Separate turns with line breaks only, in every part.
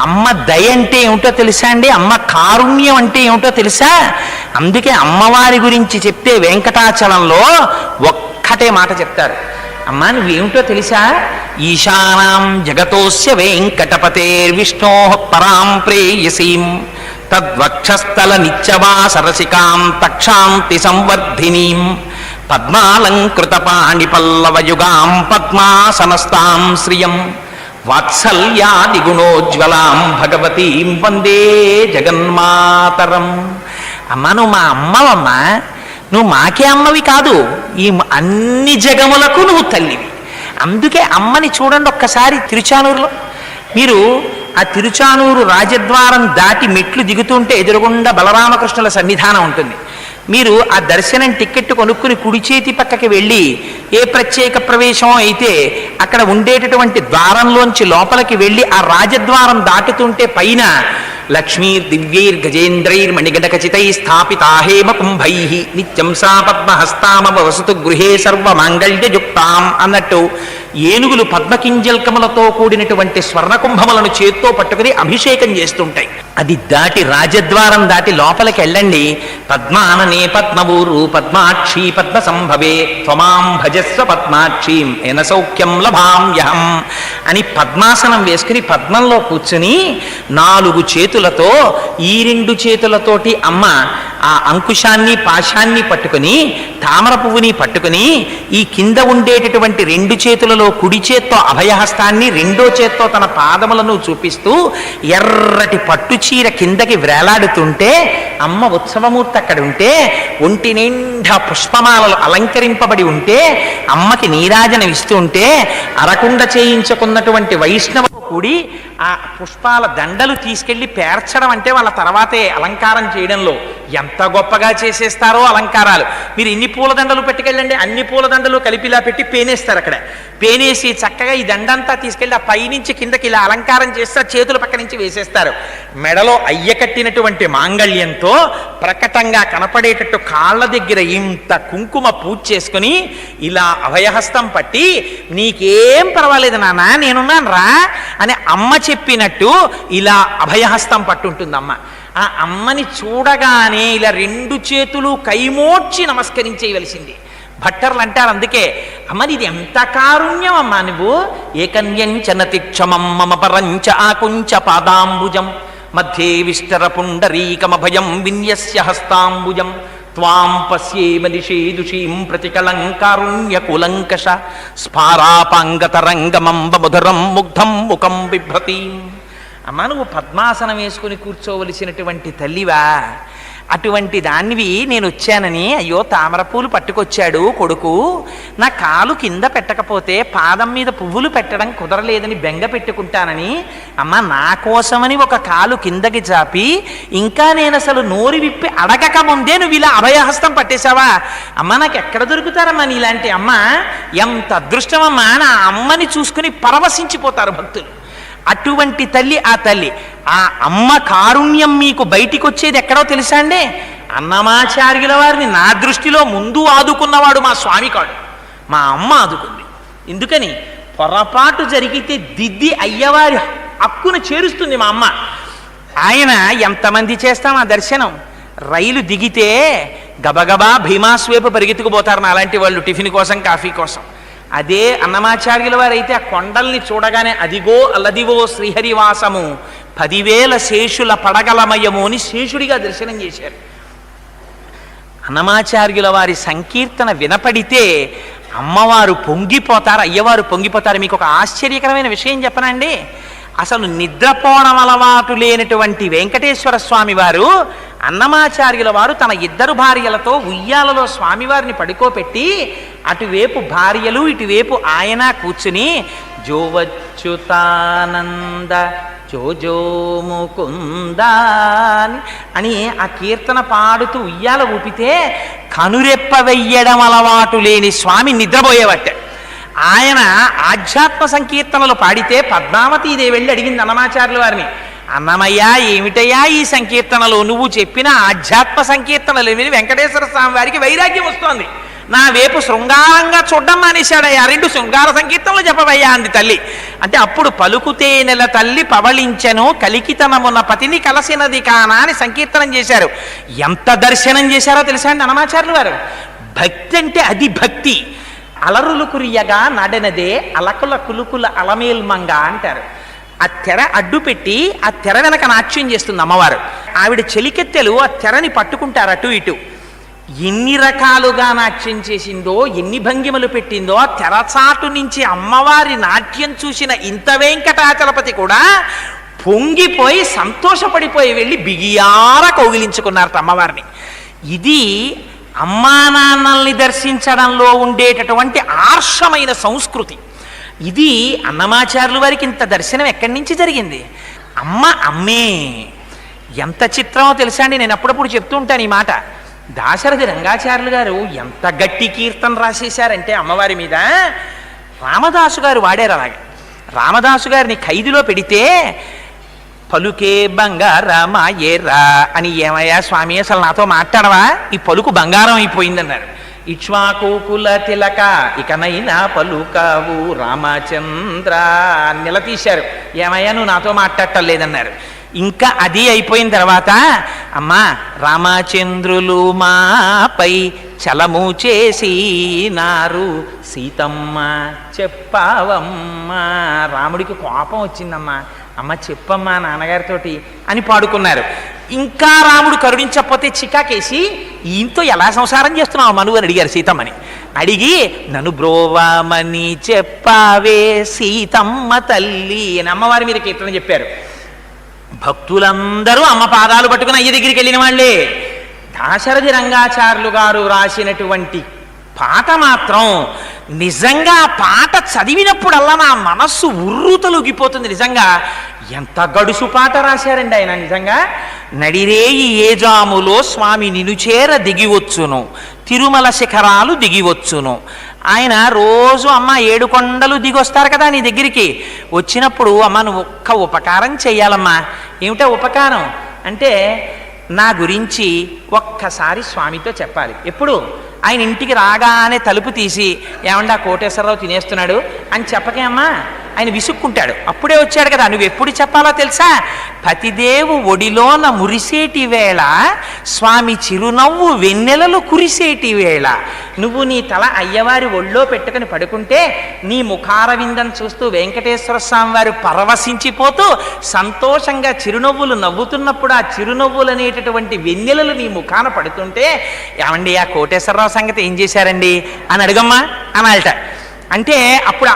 అమ్మ దయ అంటే ఏమిటో తెలుసా అండి? అమ్మ కారుణ్యం అంటే ఏమిటో తెలుసా? అందుకే అమ్మవారి గురించి చెప్తే వెంకటాచలంలో ఒక్కటే మాట చెప్తారు. అమ్మా నువ్వేమిటో తెలుసా? ఈశానాం జగతోస్య వెంకటపతేర్విష్ణో పరాం ప్రేయసీం. తద్వక్షస్థల నిత్యవాసరసికాం తక్షాంతి సంవర్ధినీం. పద్మాలంకృత పాణిపల్లవయుగాం పద్మాసనస్తాం శ్రియం. వాత్సల్యాది గుణోజ్వలాం భగవతీం వందే జగన్మాతరం. అమ్మ నువ్వు మా అమ్మవమ్మా. నువ్వు మాకే అమ్మవి కాదు ఈ అన్ని జగములకు నువ్వు తల్లివి. అందుకే అమ్మని చూడండి ఒక్కసారి తిరుచానూరులో. మీరు ఆ తిరుచానూరు రాజద్వారం దాటి మెట్లు దిగుతుంటే ఎదురుగుండా బలరామకృష్ణుల సన్నిధానం ఉంటుంది. మీరు ఆ దర్శనం టికెట్ కొనుక్కుని కుడి చేతి పక్కకి వెళ్ళి ఏ ప్రత్యేక ప్రవేశం అయితే అక్కడ ఉండేటటువంటి ద్వారంలోంచి లోపలికి వెళ్ళి ఆ రాజద్వారం దాటుతుంటే పైన లక్ష్మీర్ దివ్యైర్ గజేంద్రైర్ మణిగడకచితై స్థాపితా హేమ కుంభై నిత్యం సా పద్మహస్తామవ వసతు గృహే సర్వ మాంగళ్యయుక్తాం అన్నట్టు ఏనుగులు పద్మకింజల్కములతో కూడినటువంటి స్వర్ణ కుంభములను చేత్తో పట్టుకుని అభిషేకం చేస్తుంటాయి. అది దాటి రాజద్వారం దాటి లోపలికి వెళ్ళండి. పద్మాననే పద్మవూరు పద్మాక్షి పద్మ సంభవే త్వమాం భజస్వ పద్మాక్షీం ఎన సౌఖ్యం అని పద్మాసనం వేసుకుని పద్మంలో కూర్చుని నాలుగు చేతులతో ఈ రెండు చేతులతోటి అమ్మ ఆ అంకుశాన్ని పాశాన్ని పట్టుకుని తామర పువ్వుని పట్టుకుని ఈ కింద ఉండేటటువంటి రెండు చేతులలో కుడి చేత్తో అభయహస్తాన్ని రెండో చేత్తో తన పాదములను చూపిస్తూ ఎర్రటి పట్టు చీర కిందకి వేలాడుతుంటే అమ్మ ఉత్సవమూర్తి అక్కడ ఉంటే ఒంటి నిండా పుష్పమాలలు అలంకరింపబడి ఉంటే అమ్మకి నీరాజనం ఇస్తుంటే అరకుండ చేయించుకున్నటువంటి వైష్ణవ కూడి ఆ పుష్పాల దండలు తీసుకెళ్ళి పేర్చడం అంటే వాళ్ళ తర్వాతే అలంకారం చేయడంలో ఎంత గొప్పగా చేసేస్తారో అలంకారాలు. మీరు ఇన్ని పూల దండలు పెట్టుకెళ్ళండి అన్ని పూల దండలు కలిపిలా పెట్టి పేనేస్తారు అక్కడ. పేనేసి చక్కగా ఈ దండంతా తీసుకెళ్ళి ఆ పైనుంచి కిందకి ఇలా అలంకారం చేస్తే చేతుల పక్క నుంచి వేసేస్తారు. మెడలో అయ్య కట్టినటువంటి మాంగళ్యంతో ప్రకటంగా కనపడేటట్టు కాళ్ళ దగ్గర ఇంత కుంకుమ పూజ చేసుకుని ఇలా అభయహస్తం పట్టి నీకేం పర్వాలేదు నాన్న నేనున్నాను రా అని అమ్మ చెప్పినట్టు ఇలా అభయహస్తం పట్టుంటుందమ్మ. ఆ అమ్మని చూడగానే ఇలా రెండు చేతులు కైమోడ్చి నమస్కరించేయవలసింది. భట్టర్లు అంటారు అందుకే అమ్మని ఇది ఎంత కారుణ్యం అమ్మా నువ్వు ఏకన్యంచనతి క్షమం మమ పరంచ ఆకుంచ పాదాంబుజం. మధ్యే విష్టర పుండరీకమభయం విన్యస్య హస్తాంబుజం. త్వాం పశ్యేమ దిశేదుషీం ప్రతికలంకారుణ్యకులంకష స్ఫారాపాంగతరంగమంబముధరం ముగ్ధం ముఖం బిభ్రతీం అమ్మ నువ్వు పద్మాసనం వేసుకుని కూర్చోవలసినటువంటి తల్లివా? అటువంటి దానివి నేను వచ్చానని అయ్యో తామరపూలు పట్టుకొచ్చాడు కొడుకు. నా కాలు కింద పెట్టకపోతే పాదం మీద పువ్వులు పెట్టడం కుదరలేదని బెంగ పెట్టుకుంటానని. అమ్మ నా కోసమని ఒక కాలు కిందకి చాపి ఇంకా నేను అసలు నోరు విప్పి అడగక ముందే నువ్వు ఇలా అభయహస్తం పట్టేశావా? అమ్మ నాకు ఎక్కడ దొరుకుతారమ్మా నీలాంటి అమ్మ? ఎంత అదృష్టమమ్మా నా అమ్మని చూసుకుని పరవశించిపోతారు భక్తులు. అటువంటి తల్లి ఆ తల్లి. ఆ అమ్మ కారుణ్యం మీకు బయటికి వచ్చేది ఎక్కడో తెలుసా అండి? అన్నమాచార్యుల వారిని నా దృష్టిలో ముందు ఆదుకున్నవాడు మా స్వామి కాడు. మా అమ్మ ఆదుకుంది. ఎందుకని? పొరపాటు జరిగితే దిద్ది అయ్యవారి హక్కును చేరుస్తుంది మా అమ్మ. ఆయన ఎంతమంది చేస్తాం ఆ దర్శనం? రైలు దిగితే గబగబా భీమాస్వేపు పరిగెత్తుకుపోతారు నా అలాంటి వాళ్ళు టిఫిన్ కోసం కాఫీ కోసం. అదే అన్నమాచార్యుల వారైతే ఆ కొండల్ని చూడగానే అదిగో అల్లదివో శ్రీహరివాసము పదివేల శేషుల పడగలమయము అని శేషుడిగా దర్శనం చేశారు. అన్నమాచార్యుల వారి సంకీర్తన వినపడితే అమ్మవారు పొంగిపోతారు అయ్యవారు పొంగిపోతారు. మీకు ఒక ఆశ్చర్యకరమైన విషయం చెప్పనండి. అసలు నిద్రపోవడం అలవాటు లేనటువంటి వెంకటేశ్వర స్వామి వారు అన్నమాచార్యుల వారు తన ఇద్దరు భార్యలతో ఉయ్యాలలో స్వామివారిని పడుకోపెట్టి అటువైపు భార్యలు ఇటువైపు ఆయన కూర్చుని జోవచ్యుతానంద జోజో ముకుంద అని ఆ కీర్తన పాడుతూ ఉయ్యాల ఊపితే కనురెప్ప వెయ్యడం అలవాటు లేని స్వామి నిద్రపోయేవట్టే ఆయన ఆధ్యాత్మ సంకీర్తనలు పాడితే పద్మావతీదేవి వెళ్ళి అడిగింది అన్నమాచార్యుల వారిని అన్నమయ్యా ఏమిటయ్యా ఈ సంకీర్తనలు? నువ్వు చెప్పిన ఆధ్యాత్మ సంకీర్తనలు విని వెంకటేశ్వర స్వామి వారికి వైరాగ్యం వస్తోంది. నా వైపు శృంగారంగా చూడడం మానేశాడయ్యా రెండు శృంగార సంకీర్తనలు చెప్పవయ్యా అంది తల్లి. అంటే అప్పుడు పలుకుతే నెల తల్లి పవళించెను కలికితనమున్న పతిని కలసినది కానా అని సంకీర్తనం చేశారు. ఎంత దర్శనం చేశారో తెలుసా అండి అనమాచార్యులు వారు? భక్తి అంటే అది భక్తి అలరులు కురియగా నడనదే అలకుల కులుకుల అలమేల్మంగ అంటారు. ఆ తెర అడ్డు పెట్టి ఆ తెర వెనక నాట్యం చేస్తుంది అమ్మవారు. ఆవిడ చెలికెత్తెలు ఆ తెరని పట్టుకుంటారు అటు ఇటు. ఎన్ని రకాలుగా నాట్యం చేసిందో ఎన్ని భంగిమలు పెట్టిందో ఆ తెరచాటు నుంచి అమ్మవారి నాట్యం చూసిన ఇంత వెంకటాచలపతి కూడా పొంగిపోయి సంతోషపడిపోయి వెళ్ళి బిగియార కౌగిలించుకున్నారట అమ్మవారిని. ఇది అమ్మా నాన్నల్ని దర్శించడంలో ఉండేటటువంటి ఆర్షమైన సంస్కృతి. ఇది అన్నమాచార్యుల వారికి ఇంత దర్శనం ఎక్కడి నుంచి జరిగింది? అమ్మ అమ్మే. ఎంత చిత్రమో తెలుసా అండి? నేను అప్పుడప్పుడు చెప్తూ ఉంటాను ఈ మాట. దాశరథి రంగాచార్యులు గారు ఎంత గట్టి కీర్తన రాసేశారంటే అమ్మవారి మీద? రామదాసు గారు వాడారు అలాగే. రామదాసు గారిని ఖైదులో పెడితే పలుకే బంగారమా ఏరా అని ఏమయ్యా స్వామి? అసలు నాతో మాట్లాడవా? ఈ పలుకు బంగారం అయిపోయిందన్నారు. ఇక్ష్వాకుల తిలక ఇకనైనా పలుకావు రామచంద్ర నిలతీశారు. ఏమయ్యా నువ్వు నాతో మాట్లాడటం లేదన్నారు. ఇంకా అది అయిపోయిన తర్వాత అమ్మా రామచంద్రులు మాపై చలము చేసినారు. సీతమ్మ చెప్పావమ్మా రాముడికి కోపం వచ్చిందమ్మా. అమ్మ చెప్పమ్మా నాన్నగారితోటి అని పాడుకున్నారు. ఇంకా రాముడు కరుణించకపోతే చికాకేసి ఈయంతో ఎలా సంసారం చేస్తున్నావు మను? అని అడిగారు సీతమ్మని. అడిగి నన్ను బ్రోవామని చెప్పావే సీతమ్మ తల్లి అని అమ్మవారి మీద కీర్తన చెప్పారు. భక్తులందరూ అమ్మ పాదాలు పట్టుకుని అయ్య దగ్గరికి వెళ్ళిన వాళ్ళే. దాశరథి రంగాచార్యులు గారు రాసినటువంటి పాట మాత్రం నిజంగా పాట చదివినప్పుడల్లా నా మనస్సు ఉర్రు తొలగిపోతుంది నిజంగా ఎంత గడుసు పాట రాశారండి ఆయన నిజంగా? నడిరేయి ఏజాములో స్వామి నినుచేర దిగివచ్చును తిరుమల శిఖరాలు దిగివచ్చును. ఆయన రోజు అమ్మ ఏడు కొండలు దిగొస్తారు కదా నీ దగ్గరికి. వచ్చినప్పుడు అమ్మ నువ్వు ఒక్క ఉపకారం చెయ్యాలమ్మా. ఏమిటో ఉపకారం? అంటే నా గురించి ఒక్కసారి స్వామితో చెప్పాలి. ఎప్పుడు? ఆయన ఇంటికి రాగానే తలుపు తీసి ఏమండా కోటేశ్వరరావు తినేస్తున్నాడు? అని చెప్పకే అమ్మా. ఆయన విసుక్కుంటాడు. అప్పుడే వచ్చాడు కదా నువ్వు ఎప్పుడు చెప్పాలో తెలుసా? పతిదేవు ఒడిలోన మురిసేటి వేళ స్వామి చిరునవ్వు వెన్నెలలు కురిసేటి వేళ. నువ్వు నీ తల అయ్యవారి ఒళ్ళో పెట్టుకుని పడుకుంటే నీ ముఖారవిందం చూస్తూ వెంకటేశ్వర స్వామి వారు పరవశించిపోతూ సంతోషంగా చిరునవ్వులు నవ్వుతున్నప్పుడు ఆ చిరునవ్వులు అనేటటువంటి వెన్నెలలు నీ ముఖాన పడుతుంటే ఏమండి ఆ కోటేశ్వరరావు సంగతి ఏం చేశారండి? అని అడుగమ్మా అనాలట. అంటే అప్పుడు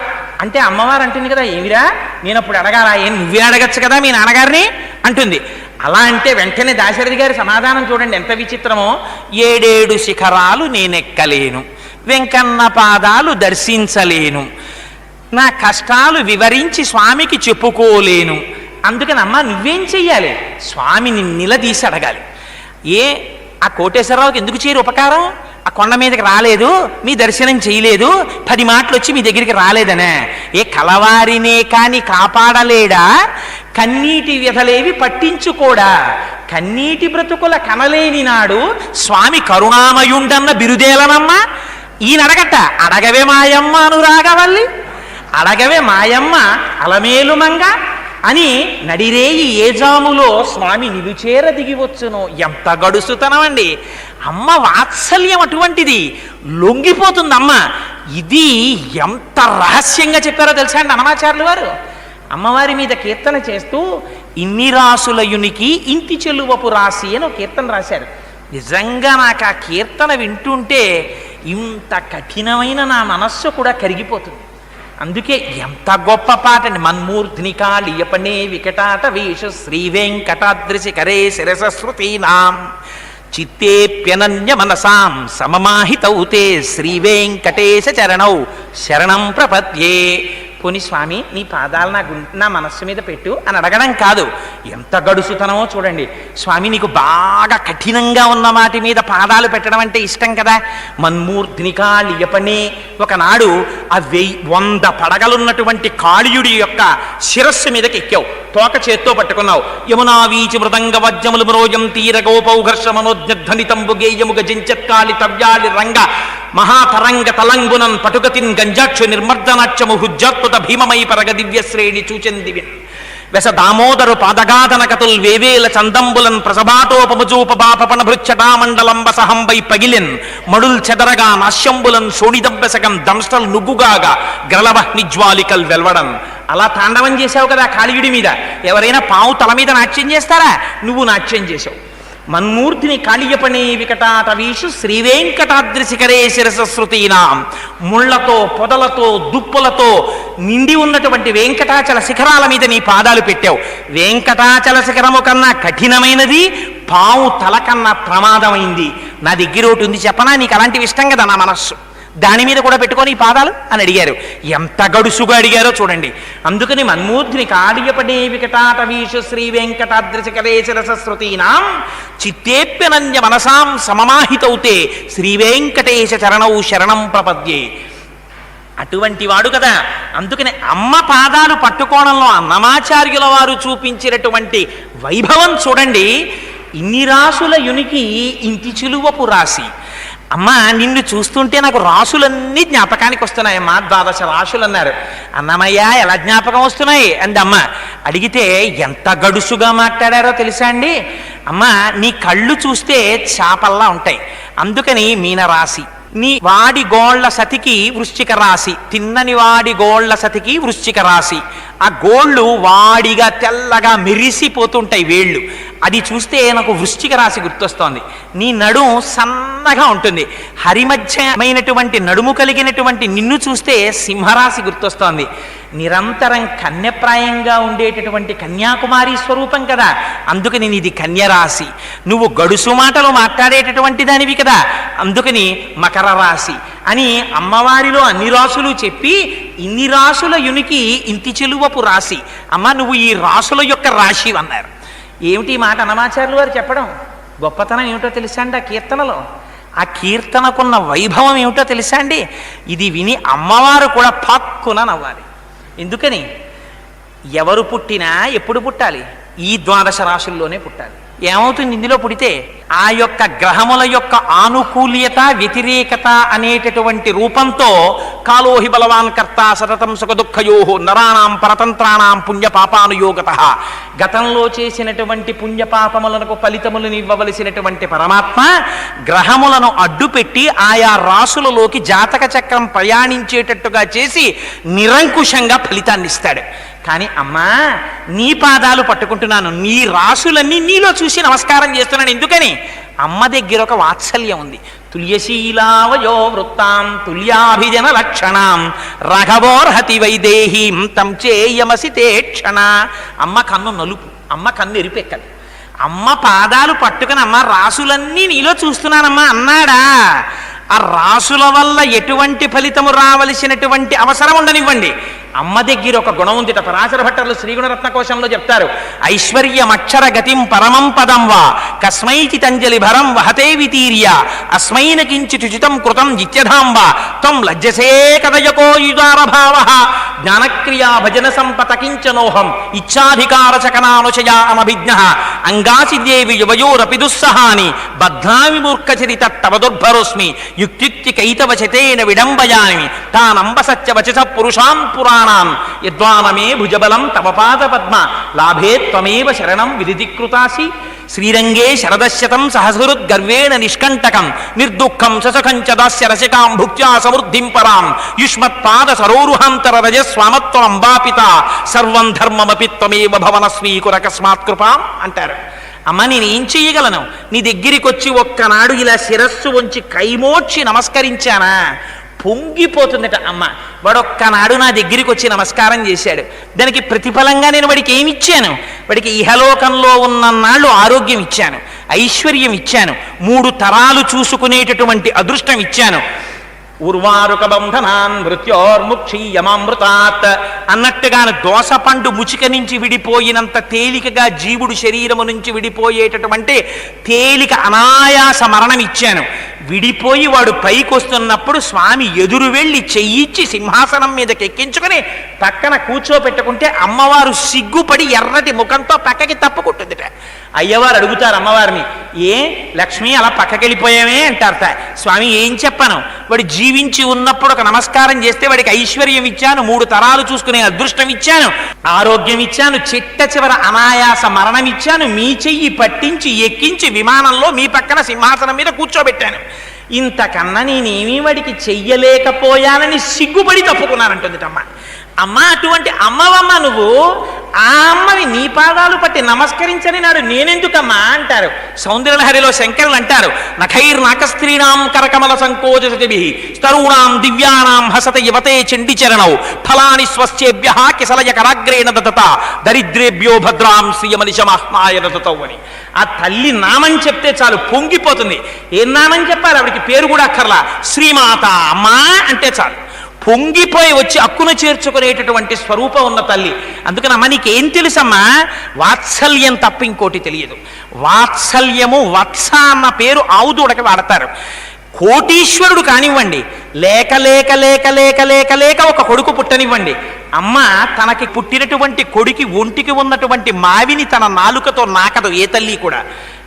అంటే అమ్మవారు అంటుంది కదా ఏమిరా? నేను అప్పుడు అడగాలా? ఏం నువ్వే అడగచ్చు కదా మీ నాన్నగారిని? అంటుంది. అలా అంటే వెంటనే దాశరథి గారి సమాధానం చూడండి ఎంత విచిత్రమో. ఏడేడు శిఖరాలు నేనెక్కలేను వెంకన్న పాదాలు దర్శించలేను నా కష్టాలు వివరించి స్వామికి చెప్పుకోలేను. అందుకని అమ్మ నువ్వేం చెయ్యాలి? స్వామిని నిలదీసి అడగాలి. ఏ? ఆ కోటేశ్వరరావుకి ఎందుకు చేయరు ఉపకారం? ఆ కొండ మీదకి రాలేదు మీ దర్శనం చేయలేదు పది మాటలు వచ్చి మీ దగ్గరికి రాలేదనే. ఏ కలవారినే కాని కాపాడలేడా? కన్నీటి వ్యధలేవి పట్టించుకోడా? కన్నీటి బ్రతుకుల కనలేని నాడు స్వామి కరుణామయుండన్న బిరుదేలనమ్మా? ఈయన అడగట అడగవే మాయమ్మ అనురాగవల్లి. అడగవే మాయమ్మ అలమేలుమంగ అని నడిరేయి ఏజాములో స్వామి నిలుచేర దిగివచ్చును ఎంత గడుసుతనం అండి అమ్మ వాత్సల్యం అటువంటిది. లొంగిపోతుంది అమ్మ ఇది ఎంత రహస్యంగా చెప్పారో తెలుసా అండి అన్నమాచార్యులు వారు? అమ్మవారి మీద కీర్తన చేస్తూ ఇన్ని రాసులయునికి ఇంటి చెలువపు రాసి అని ఒక కీర్తన రాశారు. నిజంగా నాకు ఆ కీర్తన వింటుంటే ఇంత కఠినమైన నా మనస్సు కూడా కరిగిపోతుంది. అందుకే ఎంత గొప్ప పాట అండి. మన్మూర్ధిని కాళియపనే వికటాట వీష శ్రీ వెంకటాద్రిశి కరే శిరస శృతీనాం. చిత్తేప్యనన్య మనసాం సమమాహితౌతే తే చరణౌ శరణం ప్రపద్యే. పోని స్వామి నీ పాదాలు నా గు నా మనస్సు మీద పెట్టు అని అడగడం కాదు. ఎంత గడుసుతనమో చూడండి. స్వామి నీకు బాగా కఠినంగా ఉన్న వాటి మీద పాదాలు పెట్టడం అంటే ఇష్టం కదా? మన్మూర్ధిని కాళియపనే ఒకనాడు ఆ వెయ్యి వంద పడగలున్నటువంటి కాళియుడి యొక్క శిరస్సు మీదకి ఎక్కావు. తోక చేత్తో పట్టుకున్నావు. యమునా వీచి మృదంగ వజ్రములు మ్రోజం తీర గోపౌఘర్ష మనోజ్ఞధ్వనితంబు గేయము గజించత్కాళి తవ్యాలి రంగ మహాతరంగ తలంగునన్ పటుగతిన్ గంజాక్షు నిర్మర్దనాక్షము హుజ్జాత్పుత భీమమై పరగ దివ్యశ్రేణి చూచెందివిన్ వెస దామోదరు పాదగాధన కతుల్ వేవేల చందంబులన్ ప్రసభాటోపముజూపబాపన భృచ్చటామండలం వసహంబై పగిలిన్ మడుల్ చెదరగా నాశ్యంబులన్ సోడిదబ్బెసగం దంష్టల్ నుగ్గుగాగా గ్రలవహ్ని జ్వాలికల్ వెల్వడన్ అలా తాండవం చేశావు కదా కాళీయుడి మీద. ఎవరైనా పావు తల మీద నాట్యం చేస్తారా? నువ్వు నాట్యం చేశావు. మన్మూర్తిని కాళీయపణే వికటాటవీషు శ్రీవేంకటాద్రిశిఖరే శిరసశ్రుతీనాం ముళ్ళతో పొదలతో దుప్పులతో నిండి ఉన్నటువంటి వెంకటాచల శిఖరాల మీద నీ పాదాలు పెట్టావు. వెంకటాచల శిఖరము కన్నా కఠినమైనది పావు తల కన్నా ప్రమాదమైంది. నా దగ్గర ఒకటి ఉంది చెప్పనా? నీకు అలాంటివి ఇష్టం కదా నా మనస్సు. దాని మీద కూడా పెట్టుకొని ఈ పాదాలు అని అడిగారు. ఎంత గడుసుగా అడిగారో చూడండి. అందుకని మన్మూర్ధిని కాడియపడే వికటాటవీషు శ్రీ వెంకటాద్రిశకరేశరసశ్రుతీనాం చిత్తేప్యనన్య మనసాం సమమాహితౌతే శ్రీ వెంకటేశ చరణౌ శరణం ప్రపద్యే. అటువంటి వాడు కదా. అందుకని అమ్మ పాదాలు పట్టుకోవడంలో అన్నమాచార్యుల వారు చూపించినటువంటి వైభవం చూడండి. ఇన్ని రాసుల యునికి ఇంటి చిలువపు రాసి అమ్మ నిన్ను చూస్తుంటే నాకు రాసులన్నీ జ్ఞాపకానికి వస్తున్నాయమ్మా ద్వాదశ రాసులు అన్నారు అన్నమయ్య ఎలా జ్ఞాపకం వస్తున్నాయి? అంది అమ్మ. అడిగితే ఎంత గడుసుగా మాట్లాడారో తెలుసా అండి? అమ్మ నీ కళ్ళు చూస్తే చాపల్లా ఉంటాయి. అందుకని మీనరాశి. నీ వాడి గోళ్ళ సతికి వృశ్చిక రాశి. తిన్నని వాడి గోళ్ళ సతికి వృశ్చిక రాశి. ఆ గోళ్ళు వాడిగా తెల్లగా మెరిసిపోతుంటాయి వేళ్ళు. అది చూస్తే నాకు వృశ్చిక రాశి గుర్తొస్తోంది. నీ నడుం సన్నగా ఉంటుంది. హరిమధ్యమైనటువంటి నడుము కలిగినటువంటి నిన్ను చూస్తే సింహరాశి గుర్తొస్తోంది. నిరంతరం కన్యప్రాయంగా ఉండేటటువంటి కన్యాకుమారి స్వరూపం కదా. అందుకని నీది కన్యరాశి. నువ్వు గడుసు మాటలు మాట్లాడేటటువంటి దానివి కదా. అందుకని మకర రాశి అని అమ్మవారిలో అన్ని రాసులు చెప్పి ఇన్ని రాసుల యునికి ఇంటి చెలువపు రాశి. అమ్మ నువ్వు ఈ రాసుల యొక్క రాశి అన్నారు. ఏమిటి మాట అన్నమాచార్యులు వారు చెప్పడం? గొప్పతనం ఏమిటో తెలుసా అండి ఆ కీర్తనలో? ఆ కీర్తనకున్న వైభవం ఏమిటో తెలుసా అండి? ఇది విని అమ్మవారు కూడా పక్కున నవ్వాలి. ఎందుకని ఎవరు పుట్టినా ఎప్పుడు పుట్టాలి? ఈ ద్వాదశ రాశుల్లోనే పుట్టాలి. ఏమవుతుంది ఇందులో పుడితే ఆ యొక్క గ్రహముల యొక్క ఆనుకూల్యత వ్యతిరేకత అనేటటువంటి రూపంతో కాలోహి బలవాన్ కర్త సతతం సుఖ దుఃఖయో నరాణం పరతంత్రాణం పుణ్య పాపానుయోగత గతంలో చేసినటువంటి పుణ్యపాపములకు ఫలితములను ఇవ్వవలసినటువంటి పరమాత్మ గ్రహములను అడ్డుపెట్టి ఆయా రాసులలోకి జాతక చక్రం ప్రయాణించేటట్టుగా చేసి నిరంకుశంగా ఫలితాన్ని ఇస్తాడు. కానీ అమ్మా నీ పాదాలు పట్టుకుంటున్నాను నీ రాసులన్నీ నీలో చూసి నమస్కారం చేస్తున్నాను. ఎందుకని? అమ్మ దగ్గర ఒక వాత్సల్యం ఉంది. తుల్యశీలావయో వృత్తాం తుల్యాభిజన లక్షణాం రఘవోర్హతి వైదేహీం తం చేయమసి క్షణ. అమ్మ కన్ను నలుపు అమ్మ కన్ను ఎరిపెక్కదు. అమ్మ పాదాలు పట్టుకుని అమ్మ రాసులన్నీ నీలో చూస్తున్నానమ్మా అన్నాడా? ఆ రాసుల వల్ల ఎటువంటి ఫలితము రావలసినటువంటి అవసరం ఉండనివ్వండి. అమ్మ దగ్గర ఒక గుణం ఉందిట పరాశర భట్టర్లు శ్రీగుణరత్న కోశంలో చెప్తారు ఐశ్వర్యమక్షర గతిం పరమం పదం వా కస్మైచితంజలి భరం వహతే వితీర్య అస్మైన కించితుచితం కృతం నిత్యధాం వా త్వం లజ్జసే కదయకో యుదారభావ జ్ఞానక్రియా భజన సంపత కించనోహం ఇచ్ఛాధికార చకనానుశయా అనభిజ్ఞ అంగాసి దేవి యువయోరపి దుస్సహాని బధ్నామి మూర్ఖచరిత తవ దుర్భరోస్మి యుక్తియుక్తి యుక్త్యుక్తికైతవచతేన విడంబయామి తానంబ సత్యవచస పురుషాం పురాణాం యద్వానమే భుజబలం తవ పాద పద్మ లాభే త్వమేవ శరణం విదికృతాసి శ్రీరంగే శరదశతం సహసృద్గర్వేణ నిష్కంటకం. నిర్దుఃఖం శశకం చ దాస్య రసికాం భుక్త్యా సమృద్ధిం పరాం. యుష్మత్పాద సరోరుహాంతర రజస్వామత్వం అంబాపిత సర్వం ధర్మమపి త్వమేవ భవన స్వీకురకస్మాత్ కృపాం అంటారు. అమ్మ నేను ఏం చేయగలను? నీ దగ్గరికి వచ్చి ఒక్కనాడు ఇలా శిరస్సు ఉంచి కైమోడ్చి నమస్కరించానా? పొంగిపోతుందట అమ్మ. వాడొక్కనాడు నా దగ్గరికి వచ్చి నమస్కారం చేశాడు. దానికి ప్రతిఫలంగా నేను వాడికి ఏమి ఇచ్చాను? వాడికి ఇహలోకంలో ఉన్న నాళ్ళు ఆరోగ్యం ఇచ్చాను ఐశ్వర్యం ఇచ్చాను మూడు తరాలు చూసుకునేటటువంటి అదృష్టం ఇచ్చాను. ఉర్వారుక బంధనాన్ మృత్యోర్ముక్షీయమామృతాత్ అన్నట్టుగాను దోస పండు ముచిక నుంచి విడిపోయినంత తేలికగా జీవుడు శరీరము నుంచి విడిపోయేటటువంటి తేలిక అనాయాస మరణం ఇచ్చాను. విడిపోయి వాడు పైకి వస్తున్నప్పుడు స్వామి ఎదురు వెళ్ళి చెయ్యిచ్చి సింహాసనం మీదకి ఎక్కించుకొని పక్కన కూర్చోపెట్టుకుంటే అమ్మవారు సిగ్గుపడి ఎర్రటి ముఖంతో పక్కకి తప్పుకుంటుందిట. అయ్యవారు అడుగుతారు అమ్మవారిని ఏ లక్ష్మి అలా పక్కకెళ్ళిపోయామే అంటారట స్వామి ఏం చెప్పను? వాడు జీవించి ఉన్నప్పుడు ఒక నమస్కారం చేస్తే వాడికి ఐశ్వర్యం ఇచ్చాను మూడు తరాలు చూసుకునే అదృష్టం ఇచ్చాను ఆరోగ్యం ఇచ్చాను చిట్ట చివర అనాయాస మరణం ఇచ్చాను మీ చెయ్యి పట్టించి ఎక్కించి విమానంలో మీ పక్కన సింహాసనం మీద కూర్చోబెట్టాను. ఇంతకన్నా నేనేమీ వాడికి చెయ్యలేకపోయానని సిగ్గుపడి తప్పుకున్నానంటుంది అమ్మ అమ్మ అటువంటి అమ్మవమ్మ నువ్వు? ఆ అమ్మని నీ పాదాలు పట్టి నమస్కరించని నాడు నేనెందుకమ్మా అంటారు. సౌందర్యలహరిలో శంకరులు అంటారు. నఖైర్ నాకస్త్రీణాం కరకమల సంకోచి స్తరూణాం దివ్యానాం హసత యువతే చండి చరణౌ ఫలాని స్వస్యేభ్య కిసలయ కరాగ్రేణ దతత దరిద్రేభ్యో భద్రాం శ్రీయమనిషమాహ్మాయ దతౌ అని. ఆ తల్లి నామం చెప్తే చాలు పొంగిపోతుంది. ఏం నామం చెప్పాలి? ఆవిడికి పేరు కూడా అక్కర్లా. శ్రీమాత అమ్మా అంటే చాలు. పొంగిపోయి వచ్చి అక్కును చేర్చుకునేటటువంటి స్వరూపం ఉన్న తల్లి. అందుకని అమ్మ నీకేం తెలుసమ్మా? వాత్సల్యం తప్ప ఇంకోటి తెలియదు. వాత్సల్యము వత్స అన్న పేరు ఆవుదూడకి వాడతారు. కోటీశ్వరుడు కానివ్వండి లేక లేక లేక లేక లేక లేక ఒక కొడుకు పుట్టనివ్వండి. అమ్మ తనకి పుట్టినటువంటి కొడుకి ఒంటికి ఉన్నటువంటి మావిని తన నాలుకతో నాకదు ఏ తల్లి కూడా.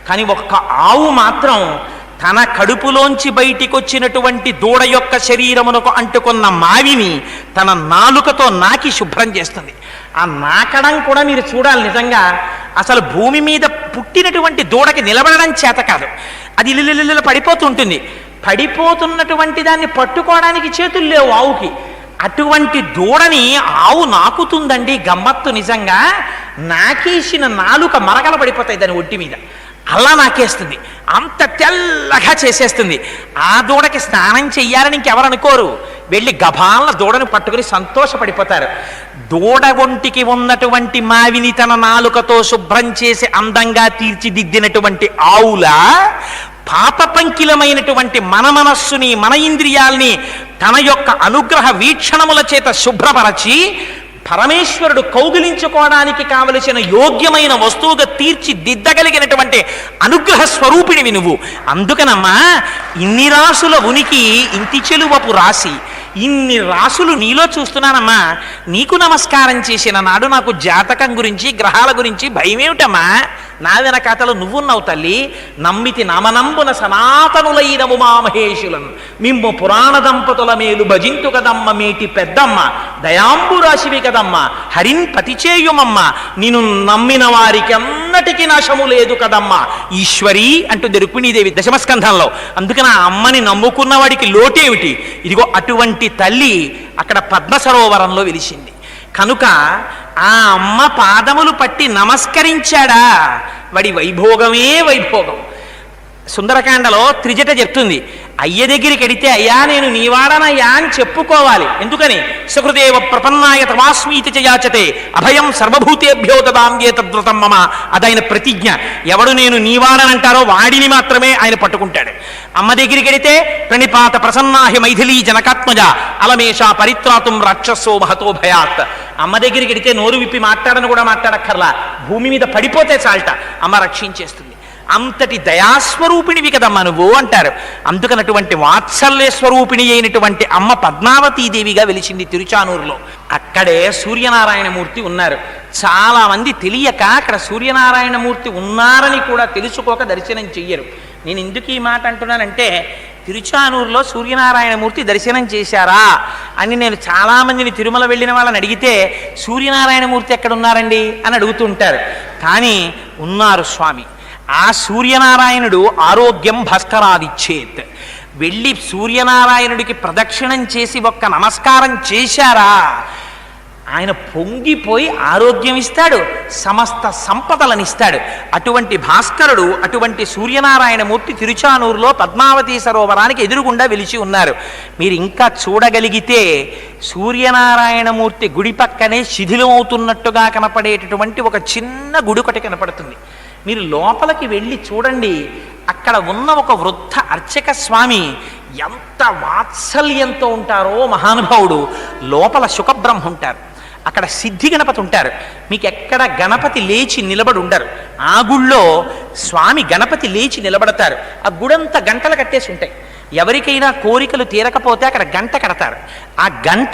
కానీ ఒక్క ఆవు మాత్రం తన కడుపులోంచి బయటికొచ్చినటువంటి దూడ యొక్క శరీరమునకు అంటుకున్న మావిని తన నాలుకతో నాకి శుభ్రం చేస్తుంది. ఆ నాకడం కూడా మీరు చూడాలి నిజంగా. అసలు భూమి మీద పుట్టినటువంటి దూడకి నిలబడడం చేత కాదు. అది ఇల్లు పడిపోతుంటుంది పడిపోతున్నటువంటి దాన్ని పట్టుకోవడానికి చేతులు లేవు ఆవుకి అటువంటి దూడని ఆవు నాకుతుందండి గమ్మత్తు నిజంగా నాకేసిన నాలుక మరగల పడిపోతాయి దాని ఒట్టి మీద అలా నాకేస్తుంది. అంత తెల్లగా చేసేస్తుంది. ఆ దూడకి స్నానం చెయ్యాలని ఇంకెవరు అనుకోరు. వెళ్ళి గభాల దూడను పట్టుకుని సంతోషపడిపోతారు. దూడ ఒంటికి ఉన్నటువంటి మావిని తన నాలుకతో శుభ్రం చేసి అందంగా తీర్చిదిద్దినటువంటి ఆవుల పాప పంకిలమైనటువంటి మన మనస్సుని మన ఇంద్రియాల్ని తన యొక్క అనుగ్రహ వీక్షణముల చేత శుభ్రపరచి పరమేశ్వరుడు కౌగిలించుకోవడానికి కావలసిన యోగ్యమైన వస్తువుగా తీర్చిదిద్దగలిగినటువంటి అనుగ్రహ స్వరూపిణివి నువ్వు. అందుకనమ్మా ఇన్ని రాసుల ఉనికి ఇంటి చెలువపు రాసి ఇన్ని రాసులు నీలో చూస్తున్నానమ్మా. నీకు నమస్కారం చేసిన నాడు నాకు జాతకం గురించి గ్రహాల గురించి భయమేమిటమ్మా? నా వెనకాతలు నువ్వున్నావు తల్లి. నమ్మితి నమనంబున సనాతనులైన ఉమామహేషులను మిమ్ము పురాణ దంపతుల మేలు భజింతు కదమ్మ మేటి పెద్దమ్మ. దయాంబురాశివి కదమ్మ. హరిన్ పతిచేయుమమ్మ నిన్ను నమ్మిన వారికి అన్నటికీ నాశము లేదు కదమ్మ. ఈశ్వరి అంటూ రుక్మిణీదేవి దశమస్కంధంలో. అందుకని ఆ అమ్మని నమ్ముకున్న వాడికి లోటేమిటి? ఇదిగో అటువంటి తల్లి అక్కడ పద్మ సరోవరంలో వెలిసింది. కనుక ఆ అమ్మ పాదములు పట్టి నమస్కరించాడా? వాడి వైభోగమే వైభోగం. సుందరకాండలో త్రిజట చెప్తుంది. అయ్య దగ్గరికి వెడితే అయ్యా నేను నీవాడనయ్యా అని చెప్పుకోవాలి. ఎందుకని? సుకృదేవ ప్రపన్నాయ తమాస్మీతి చయాచతే అభయం సర్వభూతేభ్యో దదాంగే తద్వతం మమ. అదైన ప్రతిజ్ఞ. ఎవడు నేను నీవాడనంటారో వాడిని మాత్రమే ఆయన పట్టుకుంటాడు. అమ్మ దగ్గరికి వెడితే ప్రణిపాత ప్రసన్నాహి మైథిలీ జనకాత్మజ. అలమేష పరిత్రాతుం రాక్షసో మహతో భయాత్. అమ్మ దగ్గరికి వెడితే నోరు విప్పి మాట్లాడను కూడా మాట్లాడక్కర్లా. భూమి మీద పడిపోతే చాల్ట. అమ్మ రక్షించేస్తుంది. అంతటి దయాస్వరూపిణివి కదమ్మా నువ్వు అంటారు. అందుకనటువంటి వాత్సల్య స్వరూపిణి అయినటువంటి అమ్మ పద్మావతీదేవిగా వెలిసింది తిరుచానూరులో. అక్కడే సూర్యనారాయణమూర్తి ఉన్నారు. చాలామంది తెలియక అక్కడ సూర్యనారాయణమూర్తి ఉన్నారని కూడా తెలుసుకోక దర్శనం చెయ్యరు. నేను ఎందుకు ఈ మాట అంటున్నానంటే తిరుచానూరులో సూర్యనారాయణమూర్తి దర్శనం చేశారా అని నేను చాలామందిని తిరుమల వెళ్ళిన వాళ్ళని అడిగితే సూర్యనారాయణమూర్తి ఎక్కడ ఉన్నారండి అని అడుగుతుంటారు. కానీ ఉన్నారు స్వామి. ఆ సూర్యనారాయణుడు ఆరోగ్యం భాస్కరాదిచ్చేత్. వెళ్ళి సూర్యనారాయణుడికి ప్రదక్షిణం చేసి ఒక్క నమస్కారం చేశారా? ఆయన పొంగిపోయి ఆరోగ్యం ఇస్తాడు సమస్త సంపదలనిస్తాడు. అటువంటి భాస్కరుడు అటువంటి సూర్యనారాయణమూర్తి తిరుచానూరులో పద్మావతి సరోవరానికి ఎదురుగుండా వెలిచి ఉన్నారు. మీరు ఇంకా చూడగలిగితే సూర్యనారాయణమూర్తి గుడి పక్కనే శిథిలమవుతున్నట్టుగా కనపడేటటువంటి ఒక చిన్న గుడి ఒకటి కనపడుతుంది. మీరు లోపలికి వెళ్ళి చూడండి. అక్కడ ఉన్న ఒక వృద్ధ అర్చక స్వామి ఎంత వాత్సల్యంతో ఉంటారో మహానుభావుడు. లోపల సుఖబ్రహ్మ ఉంటారు. అక్కడ సిద్ధి గణపతి ఉంటారు. మీకు ఎక్కడ గణపతి లేచి నిలబడి ఉండరు. ఆ గుళ్ళో స్వామి గణపతి లేచి నిలబడతారు. ఆ గుడంతా గంటలు కట్టేసి ఉంటాయి. ఎవరికైనా కోరికలు తీరకపోతే అక్కడ గంట కడతారు. ఆ గంట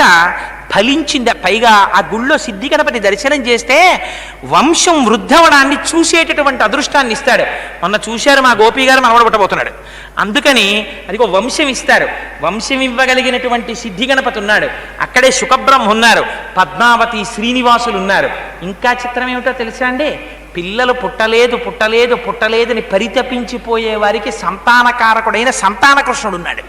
ఫలించింది పైగా ఆ గుళ్ళో సిద్ధి గణపతి దర్శనం చేస్తే వంశం వృద్ధవడాన్ని చూసేటటువంటి అదృష్టాన్ని ఇస్తాడు. మొన్న చూశారు మా గోపి గారు మనవడు అందుకని అదిగో వంశం ఇస్తారు. వంశం ఇవ్వగలిగినటువంటి సిద్ధి గణపతి ఉన్నాడు. అక్కడే సుఖబ్రహ్మ ఉన్నారు. పద్మావతి శ్రీనివాసులు ఉన్నారు. ఇంకా చిత్రం ఏమిటో తెలుసా అండి? పిల్లలు పుట్టలేదు పుట్టలేదు పుట్టలేదని పరితపించిపోయే వారికి సంతానకారకుడైన సంతానకృష్ణుడు ఉన్నాడు.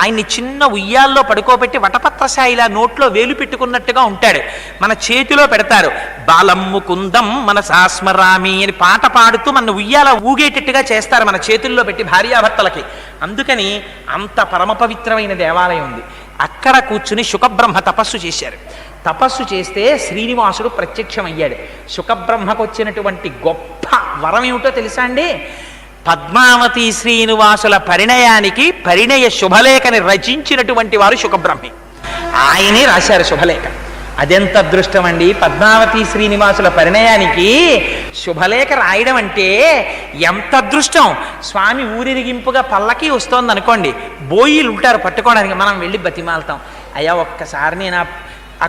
ఆయన్ని చిన్న ఉయ్యాల్లో పడుకోబెట్టి వటపత్రశాయిలా నోట్లో వేలు పెట్టుకున్నట్టుగా ఉంటాడు. మన చేతిలో పెడతారు బాలమ్ము కుందం మన సాస్మరామి అని పాట పాడుతూ మన ఉయ్యాల ఊగేటట్టుగా చేస్తారు మన చేతుల్లో పెట్టి భార్యాభర్తలకి. అందుకని అంత పరమ పవిత్రమైన దేవాలయం ఉంది. అక్కడ కూర్చుని శుకబ్రహ్మ తపస్సు చేశారు. తపస్సు చేస్తే శ్రీనివాసుడు ప్రత్యక్షమయ్యాడు. సుఖబ్రహ్మకు వచ్చినటువంటి గొప్ప వరం ఏమిటో తెలుసా అండి? పద్మావతి శ్రీనివాసుల పరిణయానికి పరిణయ శుభలేఖని రచించినటువంటి వారు శుఖబ్రహ్మి ఆయనే రాశారు శుభలేఖ. అదెంత అదృష్టం అండి పద్మావతి శ్రీనివాసుల పరిణయానికి శుభలేఖ రాయడం అంటే ఎంత అదృష్టం? స్వామి ఊరిరిగింపుగా పల్లకి వస్తోంది అనుకోండి బోయిలు ఉంటారు పట్టుకోవడానికి మనం వెళ్ళి బతిమాలతాం. అయ్యా ఒక్కసారి నేను ఆ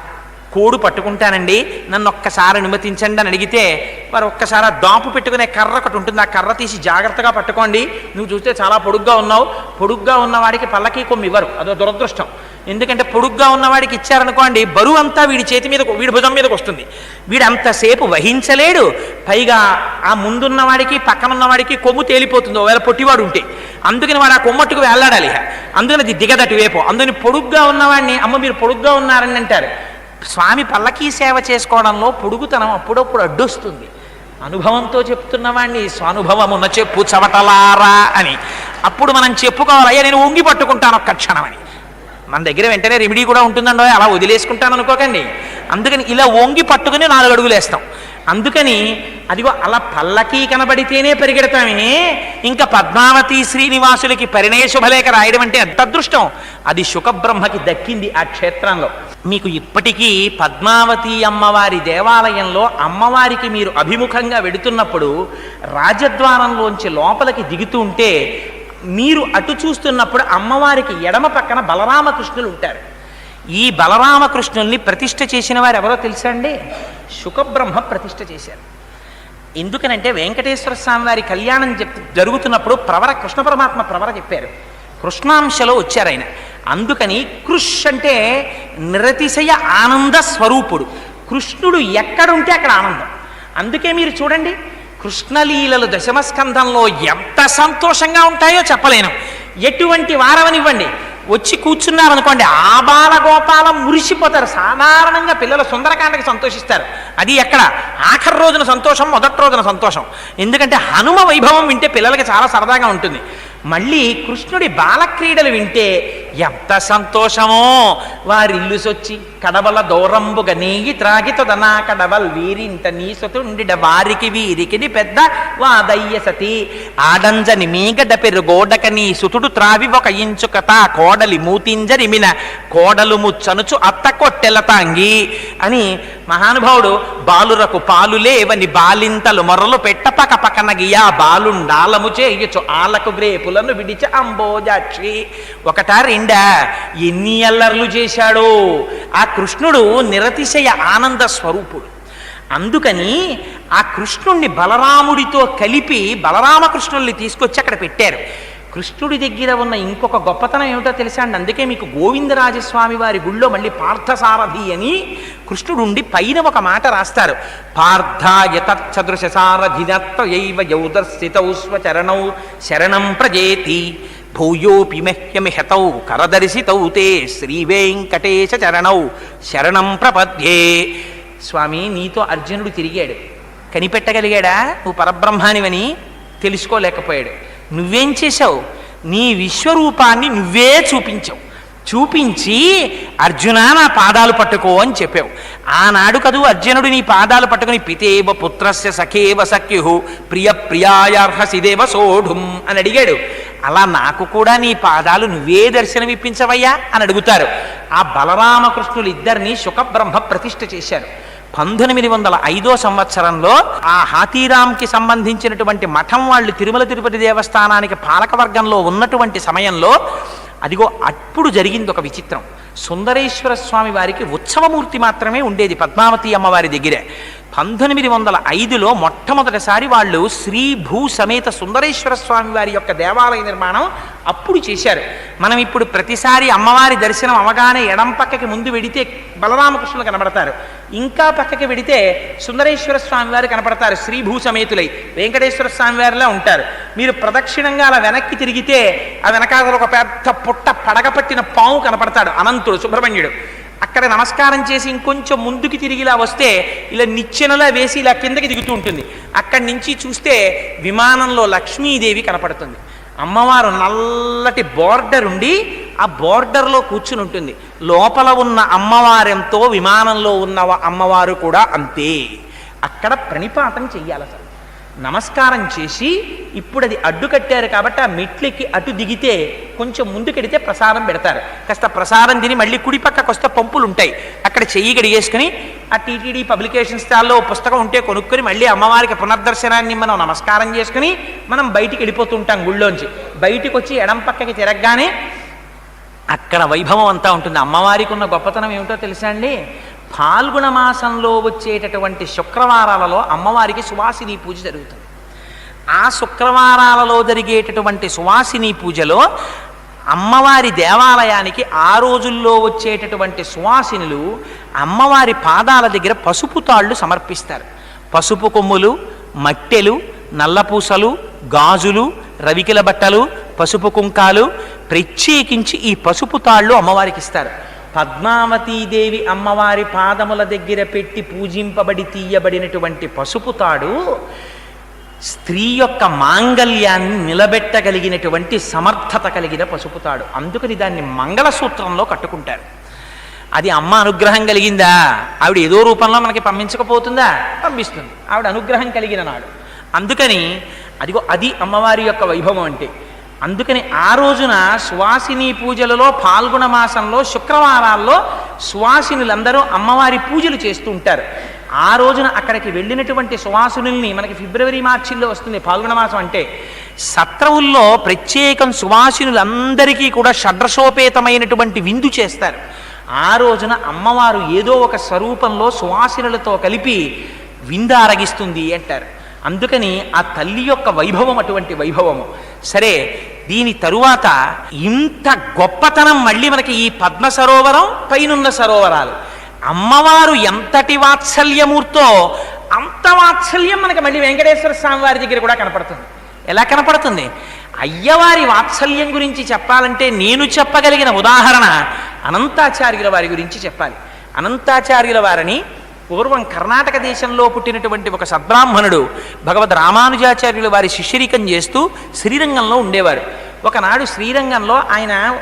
కోడు పట్టుకుంటానండి. నన్ను ఒక్కసారి అనుమతించండి అని అడిగితే వారు ఒక్కసారి ఆ దాపు పెట్టుకునే కర్ర ఒకటి ఉంటుంది. ఆ కర్ర తీసి జాగ్రత్తగా పట్టుకోండి. నువ్వు చూస్తే చాలా పొడుగ్గా ఉన్నావు. పొడుగ్గా ఉన్నవాడికి పల్లకి కొమ్మి ఇవ్వరు. అదో దురదృష్టం. ఎందుకంటే పొడుగ్గా ఉన్నవాడికి ఇచ్చారనుకోండి బరువు అంతా వీడి చేతి మీద వీడి భుజం మీదకి వస్తుంది. వీడు అంతసేపు వహించలేడు. పైగా ఆ ముందున్నవాడికి పక్కనున్నవాడికి కొమ్ము తేలిపోతుంది. ఒకవేళ పొట్టివాడు ఉంటే. అందుకని వాడు ఆ కొమ్మట్టుకు వెళ్ళాడాలి అందుకని అది దిగదటి వేపు. అందుకని పొడుగ్గా ఉన్నవాడిని అమ్మ మీరు పొడుగ్గా ఉన్నారని అంటారు. స్వామి పల్లకీ సేవ చేసుకోవడంలో పొడుగుతనం అప్పుడప్పుడు అడ్డొస్తుంది. అనుభవంతో చెప్తున్నవాణ్ణి స్వానుభవమున్న చెప్పు చవటలారా అని. అప్పుడు మనం చెప్పుకోవాలి అయ్యా నేను ఉంగి పట్టుకుంటాను ఒక్క క్షణం అని మన దగ్గర వెంటనే రెమెడీ కూడా ఉంటుందండో అలా వదిలేసుకుంటాను అనుకోకండి. అందుకని ఇలా వంగి పట్టుకుని నాలుగు అడుగులు వేస్తాం. అందుకని అదిగో అలా పల్లకీ కనబడితేనే పరిగెడతామే. ఇంకా పద్మావతి శ్రీనివాసులకి పరిణయ శుభలేఖ రాయడం అంటే ఎంత అదృష్టం? అది శుకబ్రహ్మకి దక్కింది ఆ క్షేత్రంలో. మీకు ఇప్పటికీ పద్మావతి అమ్మవారి దేవాలయంలో అమ్మవారికి మీరు అభిముఖంగా వెడుతున్నప్పుడు రాజద్వారంలోంచి లోపలికి దిగుతూ ఉంటే మీరు అటు చూస్తున్నప్పుడు అమ్మవారికి ఎడమ పక్కన బలరామకృష్ణులు ఉంటారు. ఈ బలరామకృష్ణుల్ని ప్రతిష్ఠ చేసిన వారు ఎవరో తెలుసా అండి శుకబ్రహ్మ ప్రతిష్ఠ చేశారు. ఎందుకనంటే వెంకటేశ్వర స్వామి వారి కళ్యాణం చెప్ జరుగుతున్నప్పుడు ప్రవర కృష్ణ పరమాత్మ ప్రవర చెప్పారు. కృష్ణాంశలో వచ్చారు ఆయన. అందుకని కృష్ అంటే నిరతిశయ ఆనంద స్వరూపుడు. కృష్ణుడు ఎక్కడుంటే అక్కడ ఆనందం. అందుకే మీరు చూడండి కృష్ణలీలలు దశమస్కంధంలో ఎంత సంతోషంగా ఉంటాయో చెప్పలేను. ఎటువంటి వారవనివ్వండి. వచ్చి కూర్చున్నారనుకోండి ఆ బాలగోపాలం మురిసిపోతారు. సాధారణంగా పిల్లలు సుందరకాండకి సంతోషిస్తారు. అది ఎక్కడ? ఆఖరి రోజున సంతోషం మొదటి రోజున సంతోషం. ఎందుకంటే హనుమ వైభవం వింటే పిల్లలకి చాలా సరదాగా ఉంటుంది. మళ్ళీ కృష్ణుడి బాలక్రీడలు వింటే ఎంత సంతోషమో! వారిల్లు సొచ్చి కడవల దూరంబుగ నీగి త్రాగితదనా కడవల్ వీరింట నీసతుండిడ వారికి వీరికి పెద్ద వాదయ్య సతి ఆడంజని మీగడ పెరుగోడక నీ సుతుడు త్రావి ఒక ఇంచుకత కోడలి మూతింజరిమిన కోడలు ముచ్చనుచు అత్త కొట్టెల తాంగి అని మహానుభావుడు బాలురకు పాలు లేవని బాలింతలు మొరలు పెట్ట పక పక్కన గియా బాలుండాలము చేయొచ్చు ఆలకు గ్రేపులను విడిచి అంబోజాక్షి. ఒకట రెండా ఎన్ని అల్లర్లు చేశాడో. ఆ కృష్ణుడు నిరతిశయ ఆనంద స్వరూపుడు. అందుకని ఆ కృష్ణుణ్ణి బలరాముడితో కలిపి బలరామకృష్ణుల్ని తీసుకొచ్చి అక్కడ పెట్టారు. కృష్ణుడి దగ్గర ఉన్న ఇంకొక గొప్పతనం ఏమిటో తెలుసా అండి? అందుకే మీకు గోవిందరాజస్వామి వారి గుళ్ళో మళ్ళీ పార్థసారథి అని కృష్ణుడు ఉండి పైన ఒక మాట రాస్తారు. పార్థాయ తచ్చదృశ సారథినత్వయైవ యౌదర్శితౌ స్వచరణౌ శరణం ప్రజేతి. భూయోపి మహ్యమిహతౌ కరదర్శితౌ తే శ్రీవేంకటేశ చరణౌ శరణం ప్రపద్యే. స్వామి నీతో అర్జునుడు తిరిగాడు. కనిపెట్టగలిగాడా? నువ్వు పరబ్రహ్మానివని తెలుసుకోలేకపోయాడు. నువ్వేం చేశావు? నీ విశ్వరూపాన్ని నువ్వే చూపించావు. చూపించి అర్జున నా పాదాలు పట్టుకో అని చెప్పావు. ఆనాడు కదూ అర్జునుడు నీ పాదాలు పట్టుకుని పితేవ పుత్రస్య సఖేవ సఖ్యు ప్రియ ప్రియాయార్హసిదేవ సోఢుం అని అడిగాడు. అలా నాకు కూడా నీ పాదాలు నువ్వే దర్శనమిప్పించవయ్యా? అని అడుగుతారు. ఆ బలరామకృష్ణులు ఇద్దరిని శుకబ్రహ్మ ప్రతిష్ఠ చేశారు పంతొమ్మిది వందల ఐదో సంవత్సరంలో ఆ హాతీరామ్కి సంబంధించినటువంటి మఠం వాళ్ళు తిరుమల తిరుపతి దేవస్థానానికి పాలకవర్గంలో ఉన్నటువంటి సమయంలో అదిగో అప్పుడు జరిగింది ఒక విచిత్రం. సుందరేశ్వర స్వామి వారికి ఉత్సవమూర్తి మాత్రమే ఉండేది పద్మావతి అమ్మవారి దగ్గరే. పంతొమ్మిది వందల ఐదులో మొట్టమొదటిసారి వాళ్ళు శ్రీ భూ సమేత సుందరేశ్వర స్వామి వారి యొక్క దేవాలయ నిర్మాణం అప్పుడు చేశారు. మనం ఇప్పుడు ప్రతిసారి అమ్మవారి దర్శనం అవగానే ఎడం పక్కకి ముందు వెడితే బలరామకృష్ణులు కనబడతారు. ఇంకా పక్కకి వెడితే సుందరేశ్వర స్వామి వారు కనపడతారు శ్రీ భూ సమేతులై. వెంకటేశ్వర స్వామి వారిలా ఉంటారు. మీరు ప్రదక్షిణంగా అలా వెనక్కి తిరిగితే ఆ వెనకాల ఒక పెద్ద పుట్ట పడగపట్టిన పాము కనపడతాడు అనంతుడు సుబ్రహ్మణ్యుడు. అక్కడ నమస్కారం చేసి ఇంకొంచెం ముందుకి తిరిగి ఇలా వస్తే ఇలా నిచ్చెనలా వేసి ఇలా కిందకి దిగుతూ ఉంటుంది. అక్కడి నుంచి చూస్తే విమానంలో లక్ష్మీదేవి కనపడుతుంది. అమ్మవారు నల్లటి బోర్డర్ ఉండి ఆ బోర్డర్లో కూర్చుని ఉంటుంది. లోపల ఉన్న అమ్మవారెంతో విమానంలో ఉన్న అమ్మవారు కూడా అంతే. అక్కడ ప్రణిపాతం చెయ్యాలి అసలు నమస్కారం చేసి ఇప్పుడు అది అడ్డు కట్టారు కాబట్టి ఆ మెట్లెక్కి అటు దిగితే కొంచెం ముందుకెడితే ప్రసాదం పెడతారు. కాస్త ప్రసాదం తిని మళ్ళీ కుడి పక్కకు వస్తే పంపులు ఉంటాయి అక్కడ చెయ్యి గడిగేసుకుని ఆ టీటీడీ పబ్లికేషన్ స్టాల్లో పుస్తకం ఉంటే కొనుక్కొని మళ్ళీ అమ్మవారికి పునర్దర్శనాన్ని మనం నమస్కారం చేసుకుని మనం బయటికి వెళ్ళిపోతుంటాం గుళ్ళోంచి. బయటికి వచ్చి ఎడం పక్కకి తిరగగానే అక్కడ వైభవం అంతా ఉంటుంది. అమ్మవారికి ఉన్న గొప్పతనం ఏమిటో తెలుసా అండి? ఫాల్గుణ మాసంలో వచ్చేటటువంటి శుక్రవారాలలో అమ్మవారికి సువాసిని పూజ జరుగుతుంది. ఆ శుక్రవారాలలో జరిగేటటువంటి సువాసిని పూజలో అమ్మవారి దేవాలయానికి ఆ రోజుల్లో వచ్చేటటువంటి సువాసినులు అమ్మవారి పాదాల దగ్గర పసుపు తాళ్ళు సమర్పిస్తారు. పసుపు కొమ్ములు మట్టెలు నల్లపూసలు గాజులు రవికిల బట్టలు పసుపు కుంకాలు ప్రత్యేకించి ఈ పసుపు తాళ్ళు అమ్మవారికి ఇస్తారు. పద్మావతీదేవి అమ్మవారి పాదముల దగ్గర పెట్టి పూజింపబడి తీయబడినటువంటి పసుపు తాడు స్త్రీ యొక్క మాంగల్యాన్ని నిలబెట్టగలిగినటువంటి సమర్థత కలిగిన పసుపు తాడు. అందుకని దాన్ని మంగళసూత్రంలో కట్టుకుంటారు. అది అమ్మ అనుగ్రహం కలిగిందా? ఆవిడ ఏదో రూపంలో మనకి పంపించకపోతుందా? పంపిస్తుంది. ఆవిడ అనుగ్రహం కలిగిన నాడు. అందుకని అదిగో అది అమ్మవారి యొక్క వైభవం అంటే అందుకని ఆ రోజున సువాసిని పూజలలో పాల్గొన మాసంలో శుక్రవారాల్లో సువాసినులందరూ అమ్మవారి పూజలు చేస్తూ ఉంటారు. ఆ రోజున అక్కడికి వెళ్ళినటువంటి సువాసునుల్ని మనకి ఫిబ్రవరి మార్చిల్లో వస్తుంది పాల్గొన మాసం అంటే సత్రవుల్లో ప్రత్యేకం సువాసినులందరికీ కూడా షడ్రసోపేతమైనటువంటి విందు చేస్తారు. ఆ రోజున అమ్మవారు ఏదో ఒక స్వరూపంలో సువాసినులతో కలిపి విందారగిస్తుంది అంటారు. అందుకని ఆ తల్లి యొక్క వైభవం అటువంటి వైభవము. సరే దీని తరువాత ఇంత గొప్పతనం మళ్ళీ మనకి ఈ పద్మ సరోవరం పైనున్న సరోవరాలు. అమ్మవారు ఎంతటి వాత్సల్యమూర్తో అంత వాత్సల్యం మనకి మళ్ళీ వెంకటేశ్వర స్వామి వారి దగ్గర కూడా కనపడుతుంది. ఎలా కనపడుతుంది? అయ్యవారి వాత్సల్యం గురించి చెప్పాలంటే నేను చెప్పగలిగిన ఉదాహరణ అనంతాచార్యుల వారి గురించి చెప్పాలి. అనంతాచార్యుల వారిని పూర్వం కర్ణాటక దేశంలో పుట్టినటువంటి ఒక సద్బ్రాహ్మణుడు భగవద్ రామానుజాచార్యులు వారి శిష్యరికం చేస్తూ శ్రీరంగంలో ఉండేవారు. ఒకనాడు శ్రీరంగంలో ఆయన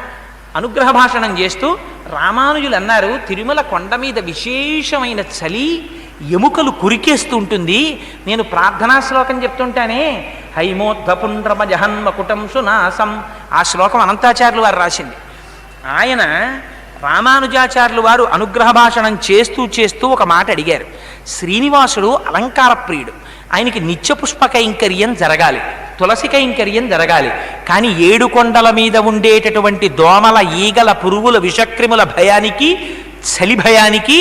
అనుగ్రహ భాషణం చేస్తూ రామానుజులు అన్నారు తిరుమల కొండ మీద విశేషమైన చలి ఎముకలు కురికేస్తూ ఉంటుంది. నేను ప్రార్థనా శ్లోకం చెప్తుంటానే. జహన్మ జహన్మకుటం సునాసం ఆ శ్లోకం అనంతాచార్యులు వారు రాసింది. ఆయన రామానుజాచార్యులు వారు అనుగ్రహ భాషణం చేస్తూ చేస్తూ ఒక మాట అడిగారు. శ్రీనివాసుడు అలంకార ప్రియుడు. ఆయనకి నిత్య పుష్ప కైంకర్యం జరగాలి. తులసి కైంకర్యం జరగాలి. కానీ ఏడు కొండల మీద ఉండేటటువంటి దోమల ఈగల పురుగుల విషక్రిముల భయానికి చలి భయానికి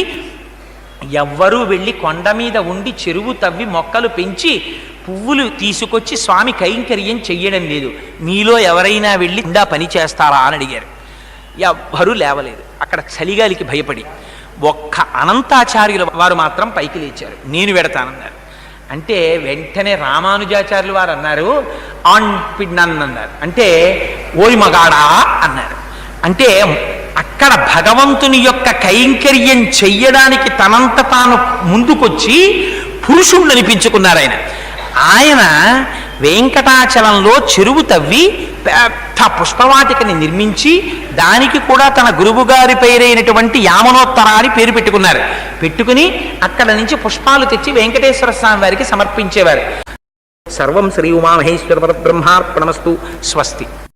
ఎవ్వరూ వెళ్ళి కొండ మీద ఉండి చెరువు తవ్వి మొక్కలు పెంచి పువ్వులు తీసుకొచ్చి స్వామి కైంకర్యం చెయ్యడం లేదు. మీలో ఎవరైనా వెళ్ళి ఇందా పని చేస్తారా అని అడిగారు. ఎవ్వరూ లేవలేదు. అక్కడ చలిగాలికి భయపడి ఒక్క అనంతాచార్యుల వారు మాత్రం పైకి లేచారు. నేను వెడతానన్నారు. అంటే వెంటనే రామానుజాచార్యులు వారు అన్నారు ఆన్ అన్నారు. అంటే ఓయ్ మగాడా అన్నారు. అంటే అక్కడ భగవంతుని యొక్క కైంకర్యం చెయ్యడానికి తనంత తాను ముందుకొచ్చి పురుషుణ్ణి అనిపించుకున్నారు ఆయన. ఆయన వెంకటాచలంలో చెరువు తవ్వి పెద్ద పుష్పవాటికని నిర్మించి దానికి కూడా తన గురువుగారి పేరైనటువంటి యామనోత్తర అని పేరు పెట్టుకున్నారు. పెట్టుకుని అక్కడ నుంచి పుష్పాలు తెచ్చి వెంకటేశ్వర స్వామి వారికి సమర్పించేవారు. సర్వం శ్రీ ఉమామహేశ్వర బ్రహ్మార్పణమస్తు స్వస్తి.